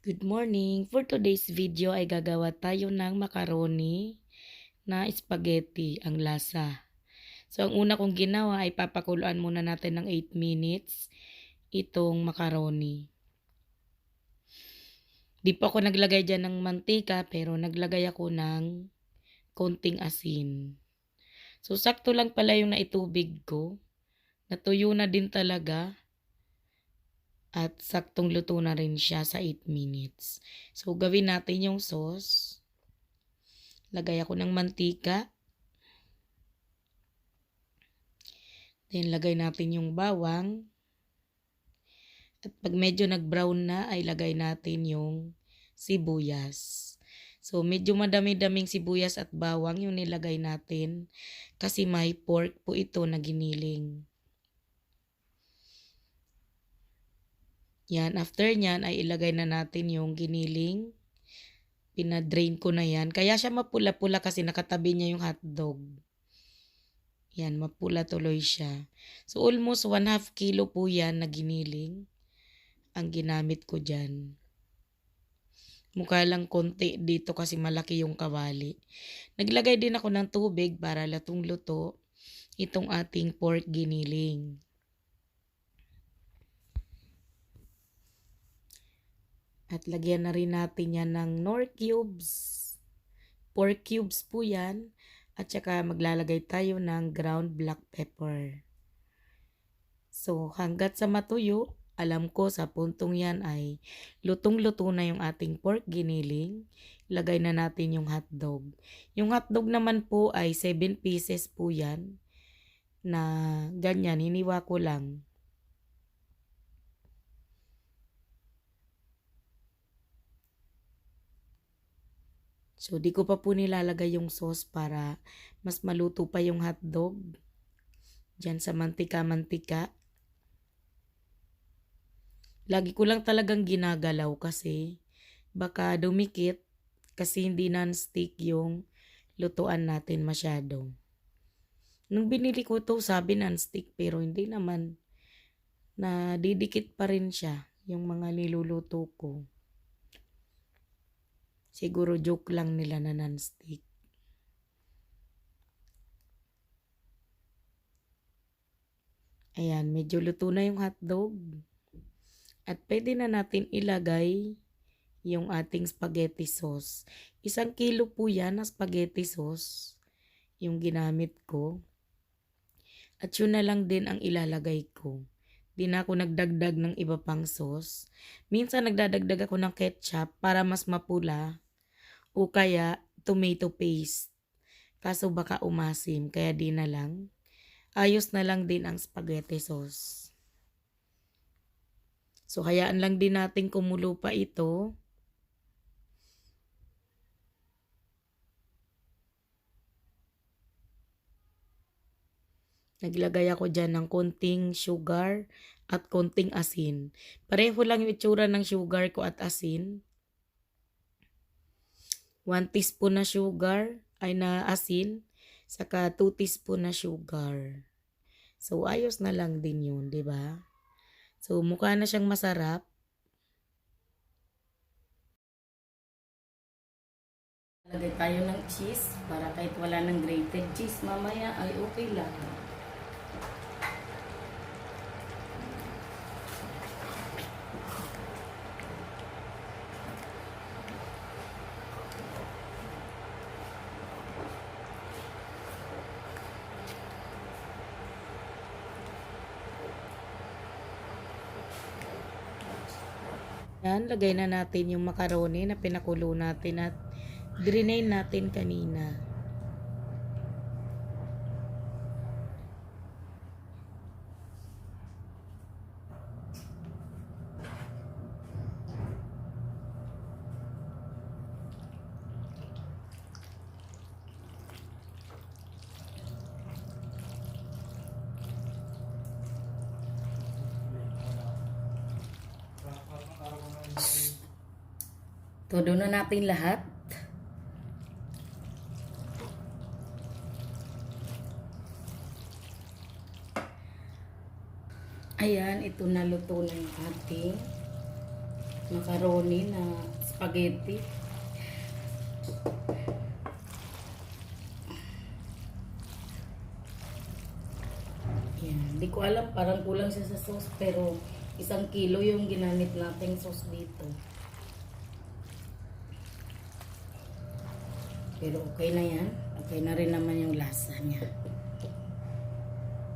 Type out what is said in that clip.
Good morning! For today's video ay gagawa tayo ng macaroni na spaghetti ang lasa. So ang una kong ginawa ay papakuluan muna natin ng 8 minutes itong macaroni. Di po ako naglagay dyan ng mantika pero naglagay ako ng konting asin. So sakto lang pala yung naitubig ko. Natuyo na din talaga. At saktong luto na rin siya sa 8 minutes. So, gawin natin yung sauce. Lagay ako ng mantika. Then, lagay natin yung bawang. At pag medyo nag-brown na, ay lagay natin yung sibuyas. So, medyo madami-daming sibuyas at bawang yung nilagay natin kasi may pork po ito na giniling. Yan, after nyan ay ilagay na natin yung giniling. Pinadrain ko na yan. Kaya siya mapula-pula kasi nakatabi niya yung hotdog. Yan, mapula tuloy siya. So almost 1 half kilo po yan na giniling ang ginamit ko dyan. Mukha lang konti dito kasi malaki yung kawali. Naglagay din ako ng tubig para latong-luto itong ating pork giniling. At lagyan na rin natin yan ng nor cubes. 4 cubes po yan. At saka maglalagay tayo ng ground black pepper. So hanggat sa matuyo, alam ko sa puntong yan ay lutong-luto na yung ating pork giniling. Lagay na natin yung hotdog. Yung hotdog naman po ay 7 pieces po yan na ganyan, hiniwa ko lang. So, di ko pa po nilalagay yung sauce para mas maluto pa yung hotdog. Diyan sa mantika-mantika. Lagi ko lang talagang ginagalaw kasi baka dumikit kasi hindi non-stick yung lutuan natin masyado. Nung binili ko to sabi non-stick pero hindi naman na didikit pa rin siya yung mga niluluto ko. Siguro joke lang nila na non-stick. Ayan, medyo luto na yung hotdog. At pwede na natin ilagay yung ating spaghetti sauce. Isang kilo po yan na spaghetti sauce yung ginamit ko. At yun na lang din ang ilalagay ko. Di na ako nagdagdag ng iba pang sauce. Minsan nagdadagdag ako ng ketchup para mas mapula o kaya tomato paste. Kaso baka umasim kaya di na lang. Ayos na lang din ang spaghetti sauce. So hayaan lang din natin kumulo pa ito. Naglagay ako dyan ng konting sugar at konting asin. Pareho lang yung itsura ng sugar ko at asin. 1 teaspoon na sugar ay na asin, saka 2 teaspoon na sugar. So, ayos na lang din yun, di ba? So, mukha na siyang masarap. Lagay tayo ng cheese para kahit wala ng grated cheese mamaya ay okay lang. Yan, lagay na natin yung macaroni na pinakulo natin at drain natin kanina. Todo na natin lahat. Ayan, ito na luto na yung ating macaroni na spaghetti. Yan. Hindi ko alam, parang kulang siya sa sauce, pero isang kilo yung ginamit nating sauce dito. Pero okay na yan. Okay na rin naman yung lasa niya.